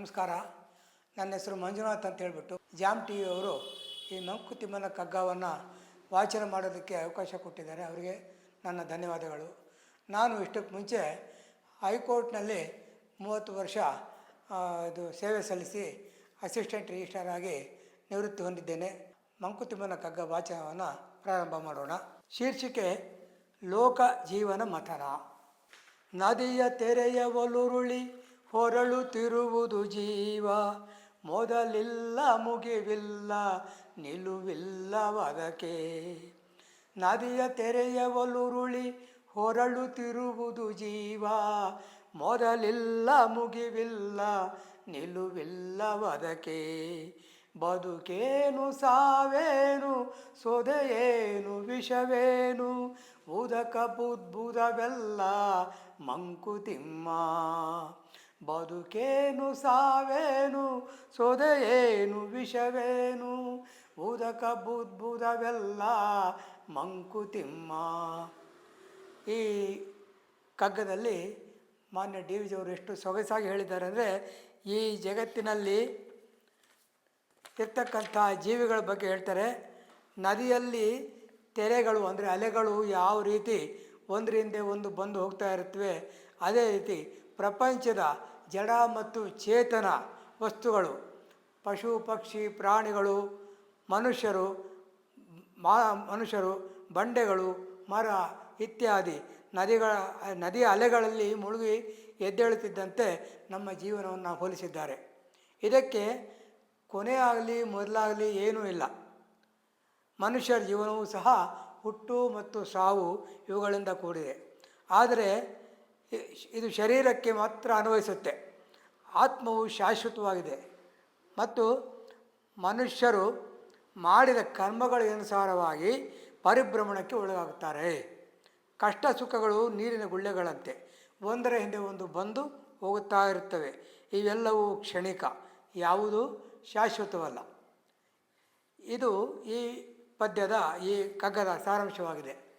ನಮಸ್ಕಾರ. ನನ್ನ ಹೆಸರು ಮಂಜುನಾಥ್ ಅಂತ ಹೇಳ್ಬಿಟ್ಟು ಜಾಮ್ ಟಿ ಅವರು ಈ ಮಂಕುತಿಮ್ಮನ ಕಗ್ಗವನ್ನು ವಾಚನ ಮಾಡೋದಕ್ಕೆ ಅವಕಾಶ ಕೊಟ್ಟಿದ್ದಾರೆ. ಅವರಿಗೆ ನನ್ನ ಧನ್ಯವಾದಗಳು. ನಾನು ಇಷ್ಟಕ್ಕೆ ಮುಂಚೆ ಹೈಕೋರ್ಟ್ನಲ್ಲಿ ಮೂವತ್ತು ವರ್ಷ ಇದು ಸೇವೆ ಸಲ್ಲಿಸಿ ಅಸಿಸ್ಟೆಂಟ್ ರಿಜಿಸ್ಟ್ರಾರ್ ಆಗಿ ನಿವೃತ್ತಿ ಹೊಂದಿದ್ದೇನೆ. ಮಂಕುತಿಮ್ಮನ ಕಗ್ಗ ವಾಚನವನ್ನು ಪ್ರಾರಂಭ ಮಾಡೋಣ. ಶೀರ್ಷಿಕೆ, ಲೋಕ ಜೀವನ ಮಥನ. ನದಿಯ ತೆರೆಯ ಒಲುರುಳಿ ಹೊರಳುತ್ತಿರುವುದು ಜೀವ. ಮೊದಲಿಲ್ಲ, ಮುಗಿವಿಲ್ಲ ನಿಲುವಿಲ್ಲವದಕ್ಕೆ ನದಿಯ ತೆರೆಯ ಒಲುರುಳಿ ಹೊರಳುತ್ತಿರುವುದು ಜೀವ. ಮೊದಲಿಲ್ಲ, ಮುಗಿವಿಲ್ಲ ನಿಲುವಿಲ್ಲವದಕ್ಕೆ ಬದುಕೇನು ಸಾವೇನು, ಸೊದೆಯೇನು, ವಿಷವೇನು? ಉದಕ ಬುದ್ಬುದವೆಲ್ಲ ಮಂಕುತಿಮ್ಮ. ಬದುಕೇನು ಸಾವೇನು, ಸೊದೆಯೇನು ವಿಷವೇನು? ಬುಧಕ ಬುದ್ಬುದವೆಲ್ಲ ಮಂಕುತಿಮ್ಮ ಈ ಕಗ್ಗದಲ್ಲಿ ಮಾನ್ಯ ಡಿ ವಿಜಿಯವರು ಎಷ್ಟು ಸೊಗಸಾಗಿ ಹೇಳಿದ್ದಾರೆ ಅಂದರೆ, ಈ ಜಗತ್ತಿನಲ್ಲಿ ಇರ್ತಕ್ಕಂಥ ಜೀವಿಗಳ ಬಗ್ಗೆ ಹೇಳ್ತಾರೆ. ನದಿಯಲ್ಲಿ ತೆರೆಗಳು ಅಂದರೆ ಅಲೆಗಳು ಯಾವ ರೀತಿ ಒಂದರಿಂದ ಒಂದು ಬಂದು ಹೋಗ್ತಾ ಇರುತ್ತವೆ, ಅದೇ ರೀತಿ ಪ್ರಪಂಚದ ಜಡ ಮತ್ತು ಚೇತನ ವಸ್ತುಗಳು, ಪಶು, ಪಕ್ಷಿ, ಪ್ರಾಣಿಗಳು, ಮನುಷ್ಯರು, ಮಾ, ಮನುಷ್ಯರು, ಬಂಡೆಗಳು, ಮರ ಇತ್ಯಾದಿ ನದಿಗಳ, ನದಿಯ ಅಲೆಗಳಲ್ಲಿ ಮುಳುಗಿ ಎದ್ದೇಳುತ್ತಿದ್ದಂತೆ ನಮ್ಮ ಜೀವನವನ್ನು ಹೋಲಿಸಿದ್ದಾರೆ. ಇದಕ್ಕೆ ಕೊನೆ ಆಗಲಿ ಮೊದಲಾಗಲಿ ಏನೂ ಇಲ್ಲ. ಮನುಷ್ಯರ ಜೀವನವೂ ಸಹ ಹುಟ್ಟು ಮತ್ತು ಸಾವು ಇವುಗಳಿಂದ ಕೂಡಿದೆ. ಆದರೆ ಇದು ಶರೀರಕ್ಕೆ ಮಾತ್ರ ಅನ್ವಯಿಸುತ್ತೆ. ಆತ್ಮವು ಶಾಶ್ವತವಾಗಿದೆ. ಮತ್ತು ಮನುಷ್ಯರು ಮಾಡಿದ ಕರ್ಮಗಳ ಅನುಸಾರವಾಗಿ ಪರಿಭ್ರಮಣಕ್ಕೆ ಒಳಗಾಗುತ್ತಾರೆ. ಕಷ್ಟ ಸುಖಗಳು ನೀರಿನ ಗುಳ್ಳೆಗಳಂತೆ. ಒಂದರ ಹಿಂದೆ ಒಂದು ಬಂದು ಹೋಗುತ್ತಾ ಇರುತ್ತವೆ. ಇವೆಲ್ಲವೂ ಕ್ಷಣಿಕ, ಯಾವುದೂ ಶಾಶ್ವತವಲ್ಲ. ಇದು ಈ ಪದ್ಯದ ಈ ಕಗ್ಗದ ಸಾರಾಂಶವಾಗಿದೆ.